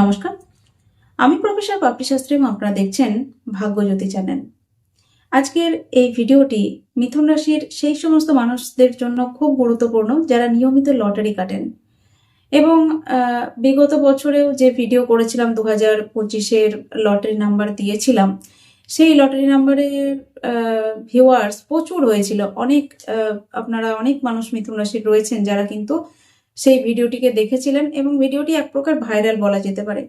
নমস্কার। আমি প্রফেসর পাপড়ি শাস্ত্রী, আপনারা দেখছেন ভাগ্যজ্যোতি চ্যানেল। আজকের এই ভিডিওটি মিথুন রাশির সেই সমস্ত মানুষদের জন্য খুব গুরুত্বপূর্ণ যারা নিয়মিত লটারি কাটেন। এবং বিগত বছরেও যে ভিডিও করেছিলাম দু হাজার পঁচিশের লটারি নাম্বার দিয়েছিলাম, সেই লটারি নাম্বারের ভিউয়ার্স প্রচুর হয়েছিল। অনেক আপনারা অনেক মানুষ মিথুন রাশির রয়েছেন যারা কিন্তু সেই ভিডিওটিকে দেখেছিলেন এবং ভিডিওটি এক প্রকার ভাইরাল বলা যেতে পারে।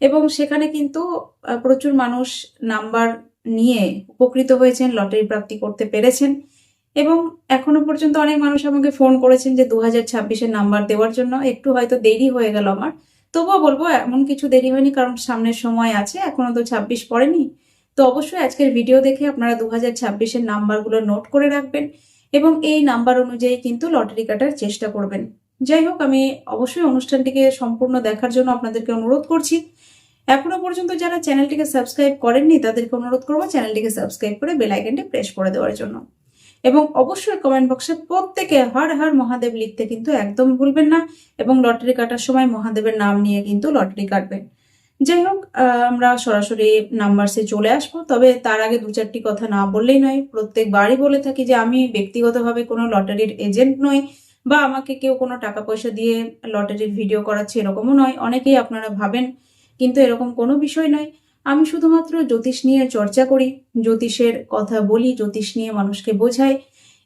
এবং সেখানে কিন্তু প্রচুর মানুষ নাম্বার নিয়ে উপকৃত হয়েছেন, লটারি প্রাপ্তি করতে পেরেছেন এবং এখনও পর্যন্ত অনেক মানুষ আমাকে ফোন করেছেন যে দু হাজার ছাব্বিশের নাম্বার দেওয়ার জন্য। একটু হয়তো দেরি হয়ে গেল আমার। তবুও বলব, এমন কিছু দেরি হয়নি, কারণ সামনের সময় আছে, এখনও তো ছাব্বিশ পড়েনি। তো অবশ্যই আজকের ভিডিও দেখে আপনারা দু হাজার ছাব্বিশের নাম্বারগুলো নোট করে রাখবেন এবং এই নাম্বার অনুযায়ী কিন্তু লটারি কাটার চেষ্টা করবেন। যাই হোক, আমি অবশ্যই অনুষ্ঠানটিকে সম্পূর্ণ দেখার জন্য আপনাদেরকে অনুরোধ করছি। এখনও পর্যন্ত যারা চ্যানেলটিকে সাবস্ক্রাইব করেননি, তাদেরকে অনুরোধ করব চ্যানেলটিকে সাবস্ক্রাইব করে বেল প্রেস করে দেওয়ার জন্য। এবং অবশ্যই কমেন্ট বক্সে প্রত্যেকে হর হর মহাদেব লিখতে কিন্তু একদম ভুলবেন না এবং লটারি কাটার সময় মহাদেবের নাম নিয়ে কিন্তু লটারি কাটবেন। যাই হোক আমরা সরাসরি নাম্বারসে চলে আসব, তবে তার আগে দু চারটি কথা না বললেই নয়। প্রত্যেকবারই বলে থাকি যে আমি ব্যক্তিগতভাবে কোনো লটারির এজেন্ট নই। বা আমাকে কেউ কোনো টাকা পয়সা দিয়ে লটারির ভিডিও করাচ্ছে এরকমও নয়, অনেকেই আপনারা ভাবেন, কিন্তু এরকম কোনো বিষয় নয়। আমি শুধুমাত্র জ্যোতিষ নিয়ে চর্চা করি, জ্যোতিষের কথা বলি, জ্যোতিষ নিয়ে মানুষকে বোঝাই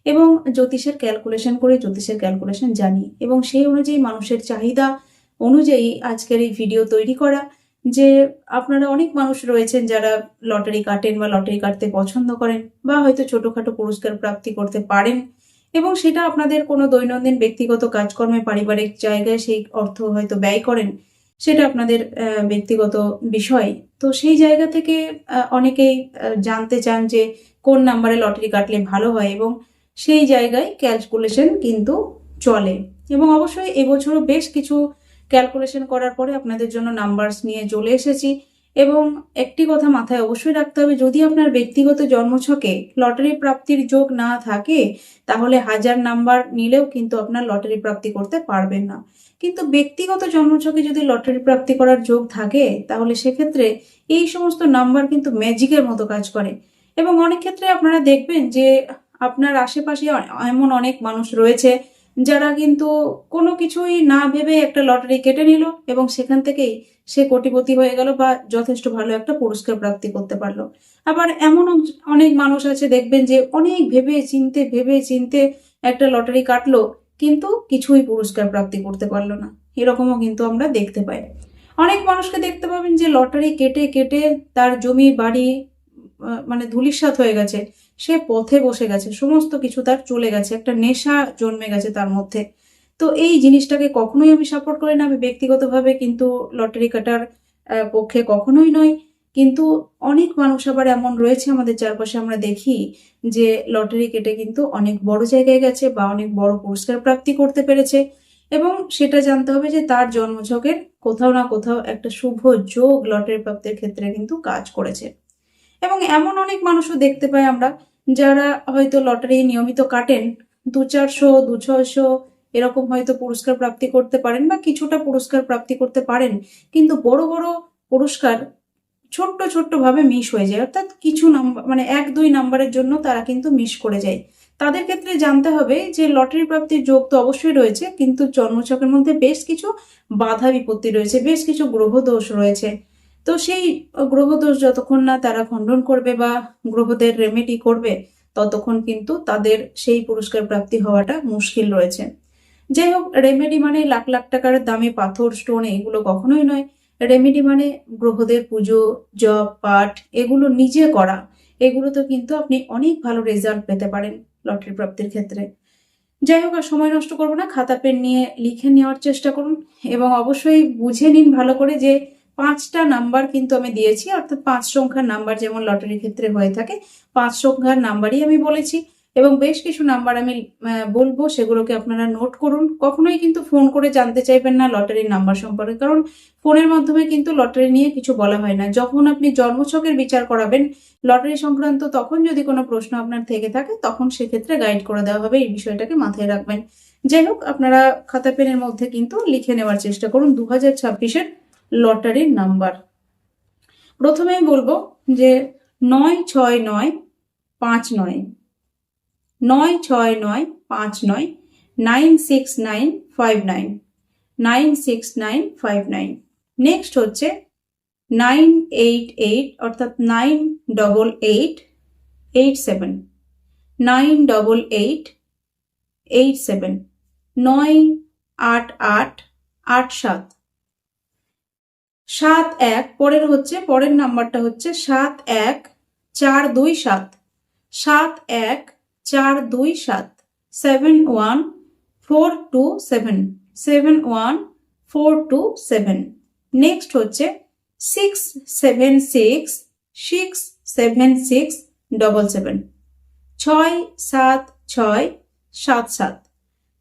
এবং জ্যোতিষের ক্যালকুলেশন করে, জ্যোতিষের ক্যালকুলেশন জানি এবং সেই অনুযায়ী মানুষের চাহিদা অনুযায়ী আজকের এই ভিডিও তৈরি করা, যে আপনারা অনেক মানুষ রয়েছেন যারা লটারি কাটেন বা লটারি কাটতে পছন্দ করেন বা হয়তো ছোটখাটো পুরস্কার প্রাপ্তি করতে পারেন। এবং সেটা আপনাদের কোনো দৈনন্দিন ব্যক্তিগত কাজকর্মে, পারিবারিক জায়গায় সেই অর্থ হয়তো ব্যয় করেন, সেটা আপনাদের ব্যক্তিগত বিষয়। তো সেই জায়গা থেকে অনেকেই জানতে চান যে কোন নাম্বারে লটারি কাটলে ভালো হয় এবং সেই জায়গায় ক্যালকুলেশন কিন্তু চলে। এবং অবশ্যই এবছরও বেশ কিছু ক্যালকুলেশন করার পরে আপনাদের জন্য নাম্বারস নিয়ে চলে এসেছি। এবং একটি কথা মাথায় অবশ্যই রাখতে হবে, যদি আপনার ব্যক্তিগত জন্মছকে লটারি প্রাপ্তির যোগ না থাকে, তাহলে হাজার নাম্বার নিলেও কিন্তু আপনার লটারি প্রাপ্তি করতে পারবেন না। কিন্তু ব্যক্তিগত জন্মছকে যদি লটারি প্রাপ্তি করার যোগ থাকে, তাহলে সেক্ষেত্রে এই সমস্ত নাম্বার কিন্তু ম্যাজিকের মতো কাজ করে। এবং অনেক ক্ষেত্রে আপনারা দেখবেন যে আপনার আশেপাশে এমন অনেক মানুষ রয়েছে যারা কিন্তু কোনো কিছুই না ভেবে একটা লটারি কেটে নিল এবং সেখান থেকেই সে কোটিপতি হয়ে গেল বা যথেষ্ট ভালো একটা পুরস্কার প্রাপ্তি করতে পারল। আবার এমন অনেক মানুষ আছে দেখবেন যে অনেক ভেবে চিনতে ভেবে চিনতে একটা লটারি কাটলো কিন্তু কিছুই পুরস্কার প্রাপ্তি করতে পারল না। এরকমও কিন্তু আমরা দেখতে পাই। অনেক মানুষকে দেখতে পাবেন যে লটারি কেটে কেটে তার জমি, বাড়ি মানে ধূলিসাৎ হয়ে গেছে। সে পথে বসে গেছে, সমস্ত কিছু তার চলে গেছে, একটা নেশা জন্মে গেছে তার মধ্যে। তো এই জিনিসটাকে কখনোই আমি সাপোর্ট করি না, আমি ব্যক্তিগতভাবে কিন্তু লটারি কাটার পক্ষে কখনোই নয় কিন্তু অনেক মানুষ আবার এমন রয়েছে আমাদের চারপাশে, আমরা দেখি যে লটারি কেটে কিন্তু অনেক বড় জায়গায় গেছে বা অনেক বড় পুরস্কার প্রাপ্তি করতে পেরেছে। এবং সেটা জানতে হবে যে তার জন্মছকের কোথাও না কোথাও একটা শুভ যোগ লটারি প্রাপ্তির ক্ষেত্রে কিন্তু কাজ করেছে। এবং এমন অনেক মানুষও দেখতে পাই আমরা যারা হয়তো লটারি নিয়মিত কাটেন দু চারশো দু ছয়শো এরকম হয়তো পুরস্কার প্রাপ্তি করতে পারেন বা কিছুটা পুরস্কার প্রাপ্তি করতে পারেন, কিন্তু বড় বড় পুরস্কার ছোট্ট ছোট্ট ভাবে মিস হয়ে যায়। অর্থাৎ কিছু নাম্বার মানে এক, দুই নাম্বারের জন্য তারা কিন্তু মিস করে যায়। তাদের ক্ষেত্রে জানতে হবে যে লটারি প্রাপ্তির যোগ তো অবশ্যই রয়েছে, কিন্তু জন্মছকের মধ্যে বেশ কিছু বাধা বিপত্তি রয়েছে, বেশ কিছু গ্রহ দোষ রয়েছে। তো সেই গ্রহদোষ যতক্ষণ না তারা খণ্ডন করবে বা গ্রহদের রেমেডি করবে, ততক্ষণ কিন্তু তাদের সেই পুরস্কার প্রাপ্তি হওয়াটা মুশকিল রয়েছে। যাই হোক রেমেডি মানে লাখ লাখ টাকার দামে পাথর স্টোন এগুলো কখনোই নয়। রেমেডি মানে গ্রহদের পুজো, জপ, পাঠ, এগুলো নিজে করা। এগুলোতে কিন্তু আপনি অনেক ভালো রেজাল্ট পেতে পারেন লটারি প্রাপ্তির ক্ষেত্রে। যাই হোক, আর সময় নষ্ট করব না। খাতা, পেন নিয়ে লিখে নেওয়ার চেষ্টা করুন এবং অবশ্যই বুঝে নিন ভালো করে যে পাঁচটা নাম্বার কিন্তু আমি দিয়েছি, অর্থাৎ পাঁচ সংখ্যার নাম্বার যেমন লটারির ক্ষেত্রে হয়ে থাকে, পাঁচ সংখ্যার নাম্বারই আমি বলেছি। এবং বেশ কিছু নাম্বার আমি বলব, সেগুলোকে আপনারা নোট করুন। কখনোই কিন্তু ফোন করে জানতে চাইবেন না লটারির নাম্বার সম্পর্কে, কারণ ফোনের মাধ্যমে কিন্তু লটারি নিয়ে কিছু বলা হয় না। যখন আপনি জন্মছকের বিচার করাবেন লটারি সংক্রান্ত, তখন যদি কোনো প্রশ্ন আপনার থেকে থাকে, তখন সেক্ষেত্রে গাইড করে দেওয়া হবে, এই বিষয়টাকে মাথায় রাখবেন। যাই হোক, আপনারা খাতা পেনের মধ্যে কিন্তু লিখে নেওয়ার চেষ্টা করুন। দু হাজার ছাব্বিশের লটারির নাম্বার। প্রথমেই বলব যে নয় ছয় নয় পাঁচ নয়। নয় ছয় নয় পাঁচ নয় nine six nine five nine. Nine six nine five nine. Next হচ্ছে নাইন এইট এইট অর্থাৎ nine double eight eight seven. Nine double eight eight seven. নয় আট আট আট সাত। সাত এক, পরের হচ্ছে, পরের নাম্বারটা হচ্ছে সাত এক, চার দুই সাত। সাত এক, চার দুই সাত। Seven one, four two seven. Seven one, four two seven. Next হচ্ছে six seven six six seven six, double seven. ছয় সাত ছয়, সাত সাত।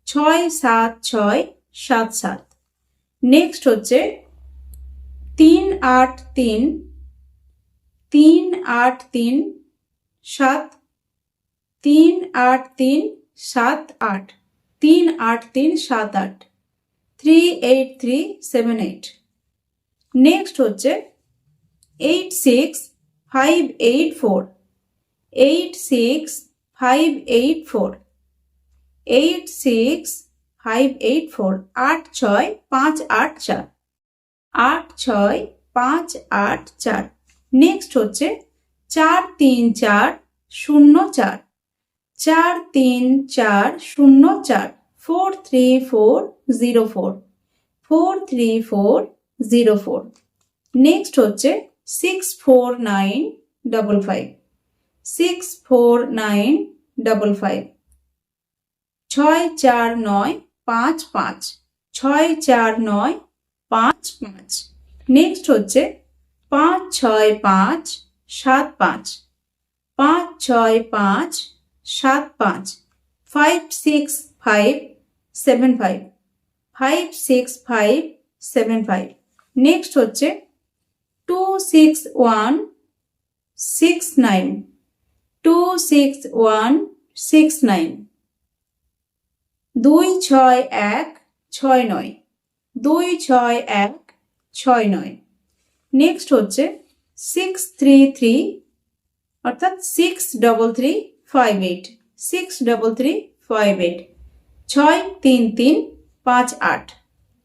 ছয় সাত ছয়, সাত সাত। নেক্সট হচ্ছে আট তিন তিন আট তিন, সাত, তিন আট তিন, সাত আট, তিন আট তিন, সাত আট, three eight three seven eight. Next হচ্ছে eight six five eight four, eight six five eight four, eight six five eight four, আট ছয় পাঁচ আট চার, আট ছয় পাঁচ আট চার। নেক্সট হচ্ছে চার তিন চার শূন্য চার। চার তিন চার শূন্য চার। Four three four zero four four three four zero four next হচ্ছে six four nine double five six four nine double five ছয় চার নয় পাঁচ পাঁচ। ছয় চার নয় পাঁচ পাঁচ। নেক্সট হচ্ছে পাঁচ ছয় পাঁচ সাত পাঁচ। পাঁচ ছয় পাঁচ সাত পাঁচ। Five six five seven five five six five seven five next হচ্ছে two six one six nine two six one six nine দুই ছয় এক ছয় নয়। দুই ছয় এক ছয় নয়। নেক্সট হচ্ছে সিক্স থ্রি থ্রি অর্থাৎ six double three five eight six double three five eight ছয় তিন তিন পাঁচ আট,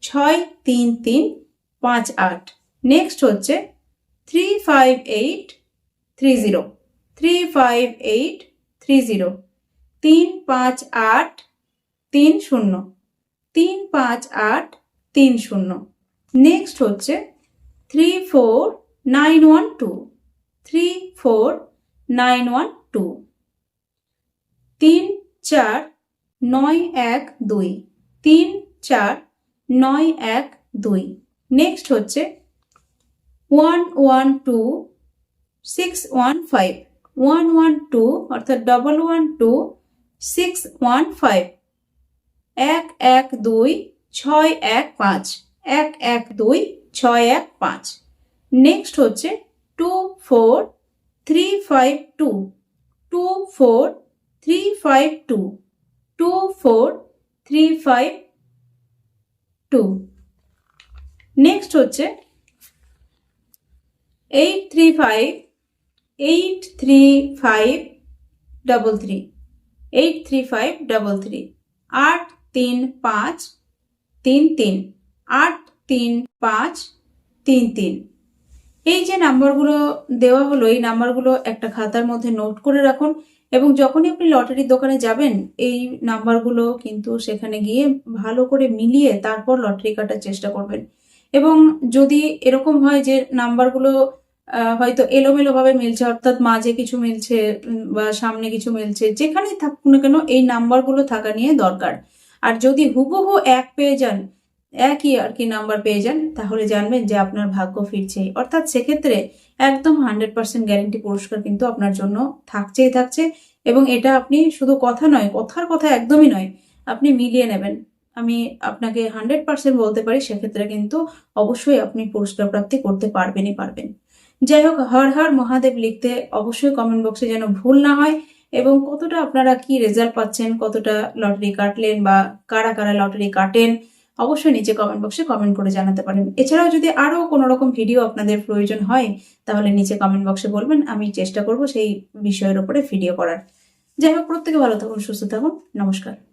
ছয় তিন তিন পাঁচ আট। নেক্সট হচ্ছে three five eight three zero three five eight three zero তিন পাঁচ আট তিন শূন্য, তিন পাঁচ আট তিন শূন্য। নেক্সট হচ্ছে three four nine one two three four nine one two তিন চার নয় এক দুই তিন চার নয় এক দুই নেক্সট হচ্ছে one one two six one five one one two অর্থাৎ double one two six one five এক এক দুই, ছয় এক পাঁচ। এক এক দুই ছয় এক পাঁচ। নেক্সট হচ্ছে two four three five two two four three five two two four three five two next হচ্ছে eight three five eight three five double three eight three five double three আট তিন পাঁচ, তিন তিন। আট তিন পাঁচ তিন তিন। এই যে নাম্বারগুলো দেওয়া হলো, এই নাম্বারগুলো একটা খাতার মধ্যে নোট করে রাখুন এবং যখনই আপনি লটারির দোকানে যাবেন, এই নাম্বারগুলো কিন্তু সেখানে গিয়ে ভালো করে মিলিয়ে তারপর লটারি কাটার চেষ্টা করবেন। এবং যদি এরকম হয় যে নাম্বারগুলো হয়তো এলোমেলোভাবে মিলছে, অর্থাৎ মাঝে কিছু মিলছে বা সামনে কিছু মিলছে, যেখানেই থাকুক না কেন, এই নাম্বারগুলো থাকা নিয়ে দরকার। আর যদি হুবহু এক পেয়ে যান একই আর কি নাম্বার পেয়ে যান, তাহলে জানবেন যে আপনার ভাগ্য ফিরছে। অর্থাৎ সেক্ষেত্রে একদম হান্ড্রেড পার্সেন্ট গ্যারেন্টি পুরস্কার কিন্তু আপনার জন্য থাকছেই থাকছে এবং এটা আপনি শুধু কথা নয়, কথার কথা একদমই নয়, আপনি মিলিয়ে নেবেন। আমি আপনাকে হান্ড্রেড পার্সেন্ট বলতে পারি, সেক্ষেত্রে কিন্তু অবশ্যই আপনি পুরস্কার প্রাপ্তি করতে পারবেনই পারবেন। যাই হোক, হর হর মহাদেব লিখতে অবশ্যই কমেন্ট বক্সে যেন ভুল না হয় এবং কতটা আপনারা কি রেজাল্ট পাচ্ছেন, কতটা লটারি কাটলেন বা কারা কারা লটারি কাটেন অবশ্যই নিচে কমেন্ট বক্সে কমেন্ট করে জানাতে পারেন। এছাড়াও যদি আরও কোনো রকম ভিডিও আপনাদের প্রয়োজন হয়, তাহলে নিচে কমেন্ট বক্সে বলবেন, আমি চেষ্টা করব সেই বিষয়ের উপরে ভিডিও করার। যাই হোক, প্রত্যেকে ভালো থাকুন, সুস্থ থাকুন, নমস্কার।